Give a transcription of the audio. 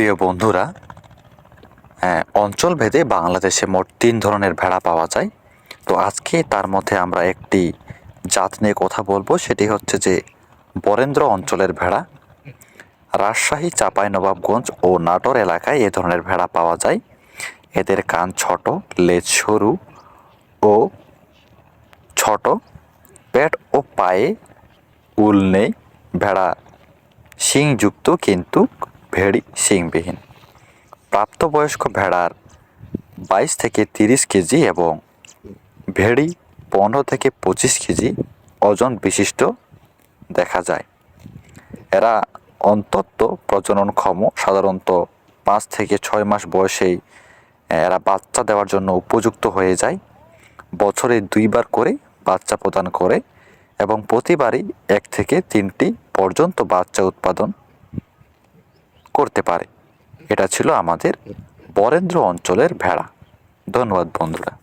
প্রিয় বন্ধুরা হ্যাঁ, অঞ্চলভেদে বাংলাদেশে মোট তিন ধরনের ভেড়া পাওয়া যায়। তো আজকে তার মধ্যে আমরা একটি জাত নিয়ে কথা বলব সেটি হচ্ছে যে বরেন্দ্র অঞ্চলের ভেড়া। রাজশাহী চাপাই নবাবগঞ্জ ও নাটোর এলাকায় এ ধরনের ভেড়া পাওয়া যায়। এদের কান ছোট লেজ সরু ও ছোট। পেট ও পায়ে উল নেই। ভেড়া শিংযুক্ত কিন্তু ভেড়ি শিংবিহীন। প্রাপ্তবয়স্ক ভেড়ার বাইশ থেকে তিরিশ কেজি এবং ভেড়ি পনেরো থেকে পঁচিশ কেজি ওজন বিশিষ্ট দেখা যায়। এরা অন্তত প্রজননক্ষম, সাধারণত পাঁচ থেকে ছয় মাস বয়সেই এরা বাচ্চা দেওয়ার জন্য উপযুক্ত হয়ে যায়। বছরে দুইবার করে বাচ্চা প্রদান করে এবং প্রতিবারই এক থেকে তিনটি পর্যন্ত বাচ্চা উৎপাদন করতে পারে। এটা ছিল আমাদের বরেন্দ্র অঞ্চলের ভেড়া। ধন্যবাদ বন্ধুরা।